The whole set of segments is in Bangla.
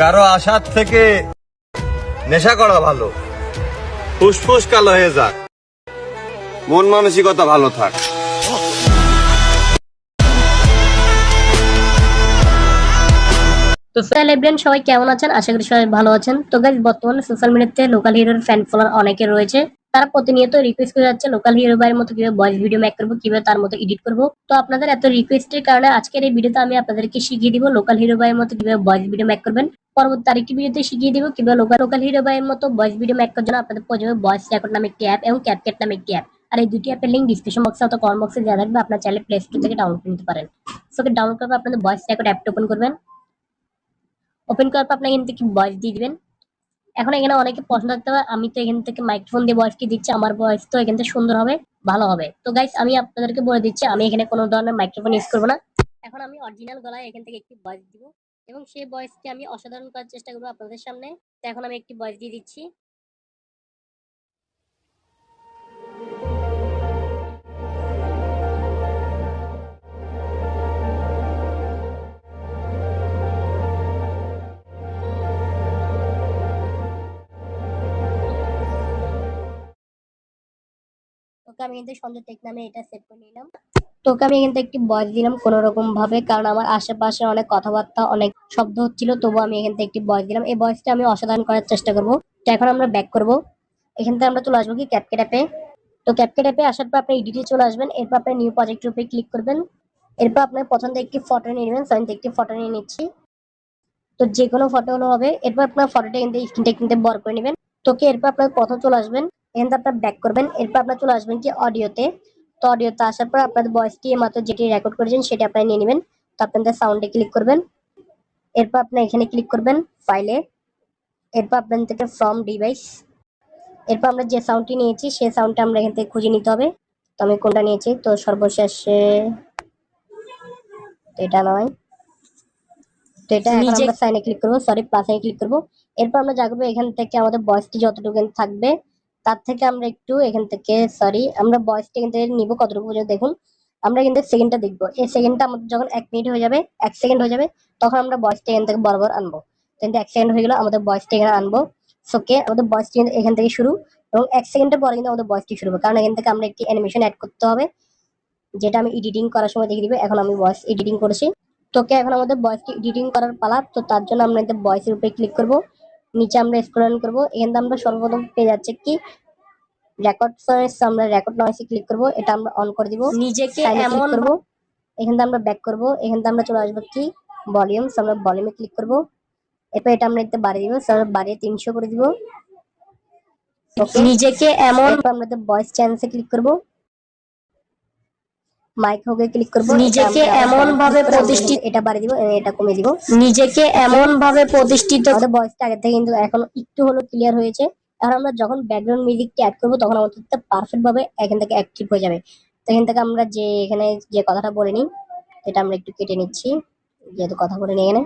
কারও আশার থেকে নেশা করা ভালো। ফুসফুস কালো হয়ে যাক। মন মানসিকতা ভালো থাক। তো এভরিয়ান সবাই কেমন আছেন? আশা করি সবাই ভালো আছেন। তো গাইজ বর্তমানে সোশ্যাল মিডিয়াতে লোকাল হিরোর ফ্যান ফলোয়ার অনেকে রয়েছে। তারা প্রতিনিয়ত রিকোয়েস্ট করে যাচ্ছে লোকাল হিরো ভাইয়ের মতো কীভাবে ভয়েস ভিডিও মেক করব, কীভাবে তার মতো এডিট করব। তো আপনাদের এত রিকোয়েস্টের কারণে আজকের এই ভিডিওতে আমি আপনাদেরকে শিখিয়ে দিব লোকাল হিরো ভাইয়ের মতো কীভাবে ভয়েস ভিডিও মেক করবেন। পরবর্তী আরেকটি ভিডিওতে শিখিয়ে দিব কীভাবে লোকাল লোকাল হিরো ভাইয়ের মতো ভয়েস ভিডিও মেক করার জন্য আপনাদের প্রয়োজন ভয়েস রেকর্ড নামে একটি অ্যাপ এবং ক্যাপকেট নামে একটি অ্যাপ আর এই দুটি অ্যাপের লিঙ্ক ডিসক্রিপশন বক্সে অথবা কমেন্ট বক্সে দেওয়া থাকবে, আপনার চাইলে প্লে স্টোর থেকে ডাউনলোড নিতে পারেন। সো ডাউনলোড করবে আপনাদের ভয়েস রেকর্ড অ্যাপটা ওপেন করবেন। ওপেন করার পর আপনি এখান থেকে ভয়েস দিয়ে দিবেন। এখন এখানে অনেকে প্রশ্ন থাকতে পারে আমি তো এখান থেকে মাইক্রোফোন দিয়ে ভয়েসকে দিচ্ছি? আমার ভয়েস তো এখান থেকে সুন্দর হবে, ভালো হবে। তো গাইস আমি আপনাদেরকে বলে দিচ্ছি, আমি এখানে কোনো ধরনের মাইক্রোফোন ইউজ করব না। এখন আমি অরিজিনাল গলায় এখান থেকে একটি ভয়েস দিব এবং সেই ভয়েসকে আমি অসাধারণ করার চেষ্টা করব আপনাদের সামনে। তো এখন আমি একটি ভয়েস দিয়ে দিচ্ছি। তোকে আমি কিন্তু সঞ্জয় টেক নামে এটা সেভ করে নিলাম। তোকে আমি থেকে একটি ভয়েস দিলাম কোন রকম ভাবে কারণ আমার আশেপাশে অনেক কথাবার্তা, অনেক শব্দ হচ্ছিল তবু আমি এখান থেকে একটি ভয়েস দিলাম। এই ভয়েসটা আমি অসাধারণ করার চেষ্টা করব। তো এখন আমরা ব্যাক করব। এখান থেকে আমরা চলে আসব কি ক্যাপকেট অ্যাপে তো ক্যাপকেট অ্যাপে আসার পর আপনি এডিটে চলে আসবেন। এরপর আপনি নিউ প্রজেক্টের উপরে ক্লিক করবেন। এরপর আপনার পছন্দ একটি ফটো নিয়ে নেবেন। আমি একটি ফটো নিয়ে নিচ্ছি। তো যে কোনো ফটো হলো হবে। এরপর আপনার ফটোটা থেকে স্ক্রিনটা কিন্তু বড় করে নেবেন। তোকে এরপর আপনার প্রথম চলে আসবেন এখান থেকে আপনার ব্যাক করবেন। এরপর আপনার চলে আসবেন কি অডিওতে তো অডিওতে আসার পর আপনাদের ভয়েসটি মাত্র যেটি রেকর্ড করেছেন সেটি আপনি নিয়ে নেবেন। তো আপনাদের সাউন্ডে ক্লিক করবেন। এরপর আপনি এখানে ক্লিক করবেন ফাইলে এরপর আপনার থেকে ফ্রম ডিভাইস এরপর আমরা যে সাউন্ডটি নিয়েছি সেই সাউন্ডটা আমরা এখান থেকে খুঁজে নিতে হবে। তো আমি কোনটা নিয়েছি? তো সর্বশেষে এটা নয়। তো এটা এখন আমরা সাইনে ক্লিক করব। সরি প্লাসে ক্লিক করব। এরপর আমরা যা করব এখান থেকে আমাদের ভয়েসটি যতটুকু থাকবে। তার থেকে আমরা একটু এখান থেকে সরি আমরা ভয়েসটা এখান থেকে নিবো কতটুকু পর্যন্ত দেখুন। আমরা কিন্তু সেকেন্ডটা দেখব। এই সেকেন্ডটা আমাদের যখন এক মিনিট হয়ে যাবে, এক সেকেন্ড হয়ে যাবে, তখন আমরা ভয়েসটা এখান থেকে বরাবর আনব। কিন্তু এক সেকেন্ড হয়ে গেলো, আমাদের ভয়েসটা এখানে আনব। ওকে আমাদের ভয়েসটি এখান থেকে শুরু। এবং এক সেকেন্ডের পরে কিন্তু আমাদের বয়সটি শুরু হবে। কারণ এখান থেকে আমরা একটি অ্যানিমেশন অ্যাড করতে হবে, যেটা আমি এডিটিং করার সময় দেখে দিবে। এখন আমি ভয়েস এডিটিং করেছি। তোকে এখন আমাদের ভয়েসটি এডিটিং করার পালা। তো তার জন্য আমরা এতে ভয়েসের উপরে ক্লিক করব। নিচে আমরা স্ক্রল করব। এখান থেকে আমরা সর্বপ্রথম পেয়ে যাচ্ছে কি? রেকর্ড সয়েস আমরা রেকর্ড নয়েসে ক্লিক করব। এটা আমরা অন করে দিব। নিজেকে এমন করব। এখান থেকে আমরা ব্যাক করব। এখান থেকে আমরা চলে আসব কি? ভলিউম আমরা ভলিউমে ক্লিক করব। এরপর এটা আমরা এতে বাড়িয়ে দিব। আমরা বাড়িয়ে তিনশো করে দিব? নিজেকে এমন আমরা ভয়েস চ্যানেলসে ক্লিক করব। মাইক হোকে ক্লিক করব নিজেকে এমন ভাবে প্রতিষ্ঠিত- এটা বাড়িয়ে দিব এটা কমিয়ে দিব। নিজেকে এমন ভাবে প্রতিষ্ঠিত আমাদের ভয়েসটা আগে থেকে কিন্তু এখন একটু হলো ক্লিয়ার হয়েছে। আর আমরা যখন ব্যাকগ্রাউন্ড মিউজিকটি অ্যাড করব তখন আমাদের পারফেক্ট ভাবে এখান থেকে অ্যাক্টিভ হয়ে যাবে। তো এখান থেকে আমরা যে এখানে যে কথাটা বলে নিই এটা আমরা একটু কেটে নিচ্ছি যেহেতু কথা বলে নিই এখানে।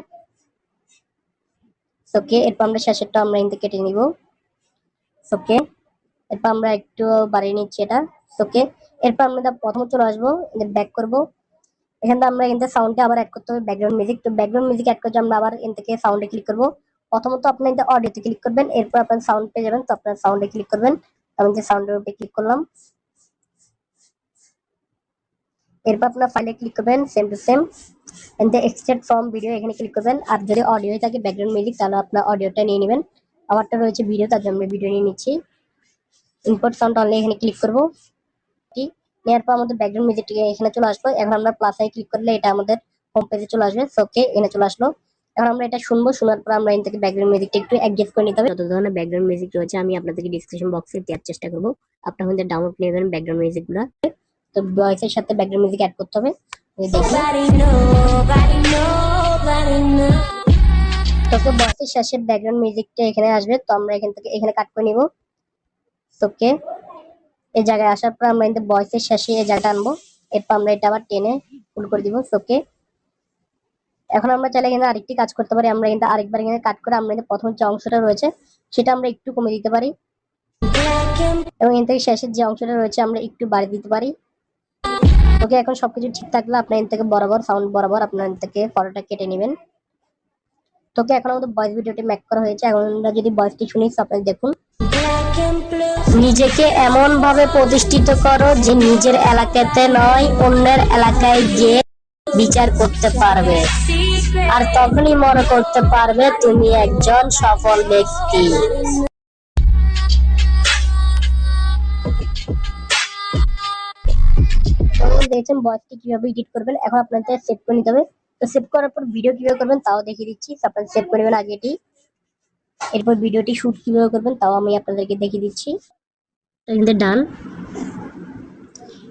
ওকে এরপর আমরা শেষেরটা আমরা এখান থেকে কেটে নিব। ওকে এরপর আমরা একটু বাড়িয়ে নিচ্ছি এটা। ওকে এরপর আমরা প্রথম চলে আসব ব্যাক করব। এখান থেকে আমরা এখান থেকে সাউন্ডে আবার অ্যাড করতে হবে ব্যাকগ্রাউন্ড মিউজিক তো ব্যাকগ্রাউন্ড মিউজিক অ্যাড করতে আমরা আবার এখান থেকে সাউন্ডে ক্লিক করব। প্রথমত আপনি এখান অডিওতে ক্লিক করবেন, এরপর আপনার সাউন্ড পেয়ে যাবেন, তো আপনার সাউন্ডে ক্লিক করবেন। আমি যে সাউন্ডের উপরে ক্লিক করলাম। এরপর আপনার ফাইলে ক্লিক করবেন সেম টু সেম থেকে এক্সট্রাক্ট ফ্রম ভিডিও এখানে ক্লিক করবেন। আর যদি অডিও থাকে ব্যাকগ্রাউন্ড মিউজিক তাহলে আপনার অডিওটা নিয়ে নেবেন। আমারটা রয়েছে ভিডিও তার জন্য ভিডিও নিয়ে নিচ্ছি। ইম্পোর্ট সাউন্ড অনলি এখানে ক্লিক করব। নেওয়ার পর আমাদের ব্যাকগ্রাউন্ড মিউজিকটিকে এখানে চলে আসলো। এখন আমরা প্লাস আই ক্লিক করলে এটা আমাদের হোম পেজে চলে আসবে। ওকে এখানে চলে আসলো। এখন আমরা এটা শুনব। শোনার পর আমরা এখান থেকে ব্যাকগ্রাউন্ড মিউজিকটা একটু অ্যাডজাস্ট করে নিতে হবে। যত ধরনের ব্যাকগ্রাউন্ড মিউজিক রয়েছে আমি আপনাদেরকে ডিসক্রিপশন বক্সে দেওয়ার চেষ্টা করব। আপনার মধ্যে ডাউনলোড নিয়ে নেবেন ব্যাকগ্রাউন্ড মিউজিকগুলো। তো ভয়েসের সাথে ব্যাকগ্রাউন্ড মিউজিক অ্যাড করতে হবে। তোকে বক্সের শেষে ব্যাকগ্রাউন্ড মিউজিকটা এখানে আসবে। তো আমরা এখান থেকে এখানে কাট করে নিব। ওকে এই জায়গায় আসার পর আমরা কিন্তু ভয়েসের শেষে এই জায়গাটা আনব। এরপর আমরা এটা আবার টেনে ফুল করে দিব ওকে এখন আমরা চাইলে এখানে আরেকটি কাজ করতে পারি। আমরা কিন্তু আরেকবার এখানে কাট করে আমরা কিন্তু প্রথম যে অংশটা রয়েছে, সেটা আমরা একটু কমে দিতে পারি। এবং এখান থেকে শেষের যে অংশটা রয়েছে, আমরা একটু বাড়িয়ে দিতে পারি। ওকে, এখন সবকিছু ঠিক থাকলে আপনার এখান থেকে বরাবর সাউন্ড বরাবর আপনার থেকে ফটোটা কেটে নেবেন। তোকে, এখন আমাদের ভয়েস ভিডিওটি ম্যাক করা হয়েছে। এখন আমরা যদি ভয়েসটি শুনি আপনারা দেখুন। নিজেকে এমন ভাবে প্রতিষ্ঠিত করো যে নিজের এলাকাতে নয়, অন্যের এলাকায় গিয়ে বিচার করতে পারবে। আর তখনই মনে করতে পারবে তুমি একজন সফল ব্যক্তি। দেখেছেন ভয়েসটি কীভাবে এডিট করবেন? এখন আপনাদের সেভ করে নিতে হবে। তো সেভ করার পর ভিডিও কীভাবে করবেন তাও দেখিয়ে দিচ্ছি। আপনারা সেভ করে নেবেন আগে এটি। এরপর ভিডিওটি শুট কীভাবে করবেন তাও আমি আপনাদেরকে দেখিয়ে দিচ্ছি। এখানে ডান।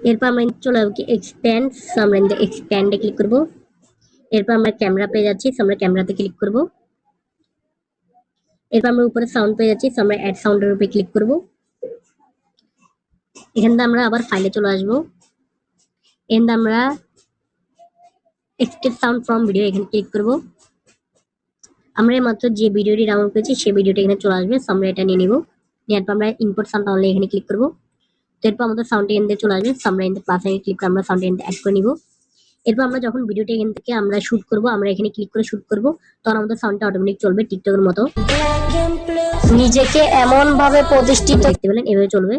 এরপর আমরা চলে যাব কি এক্সপ্যান্ড আমরা এক্সপ্যান্ডে ক্লিক করব। এরপর আমরা ক্যামেরা পেয়ে যাচ্ছি আমরা ক্যামেরাতে ক্লিক করব। এরপর আমরা উপরে সাউন্ড পেয়ে যাচ্ছি আমরা অ্যাড সাউন্ডের উপরে ক্লিক করব। এখান থেকে আমরা আবার ফাইলে চলে আসব। এন্ড আমরা এক্সটেড সাউন্ড ফ্রম ভিডিও এখানে ক্লিক করব। আমরা মাত্র যে ভিডিওটি ডাউনলোড করেছি, সেই ভিডিওটি এখানে চলে আসবে। আমরা এটা নিয়ে নিব। নেওয়ার পর আমরা ইম্পোর্ট সাউন্ড অনলি এখানে ক্লিক করব। তো এরপর আমাদের সাউন্ড থেকে চলে আসবে। আমরা এখান থেকে ক্লিক করে আমরা সাউন্ড থেকে অ্যাড করে নিব। এরপর আমরা যখন ভিডিওটি এখান থেকে আমরা শুট করব, আমরা এখানে ক্লিক করে শুট করব, তখন আমাদের সাউন্ডটা অটোমেটিক চলবে টিকটকের মতো। নিজেকে এমন ভাবে প্রতিষ্ঠিত দেখতে পেলেন, এভাবে চলবে।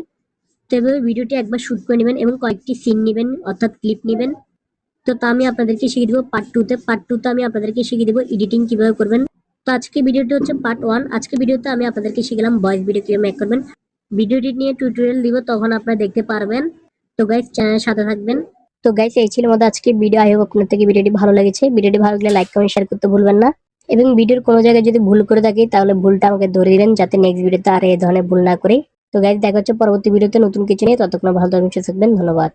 তো এভাবে ভিডিওটি একবার শুট করে নেবেন এবং কয়েকটি সিন নেবেন, অর্থাৎ ক্লিপ নেবেন। তো তা আমি আপনাদেরকে শিখিয়ে দেবো পার্ট টুতে পার্ট টুতে আমি আপনাদেরকে শিখিয়ে দেবো এডিটিং কীভাবে করবেন। তো আজকে ভিডিওটি হচ্ছে পার্ট ওয়ান আজকে ভিডিওতে আমি আপনাদেরকে শিখলাম ভয়েস ভিডিও কীভাবে মেক করবেন। ভিডিওটি নিয়ে টিউটোরিয়াল দিব, তখন আপনারা দেখতে পারবেন। তো গাইস চ্যানেলের সাথে থাকবেন। তো গাইস এই ছিল আমাদের আজকে ভিডিও আই হোক আপনার থেকে ভিডিওটি ভালো লেগেছে। ভিডিওটি ভালো লাগলে লাইক কমেন্ট শেয়ার করতে ভুলবেন না। এবং ভিডিওর কোনো জায়গায় যদি ভুল করে থাকি, তাহলে ভুলটা আমাকে ধরে দিবেন, যাতে নেক্সট ভিডিওতে আর এই ধরনের ভুল না করি। তো গাইস দেখা হচ্ছে পরবর্তী ভিডিওতে নতুন কিছু নিয়ে। ততক্ষণ ভালো থাকবেন থাকবেন। ধন্যবাদ।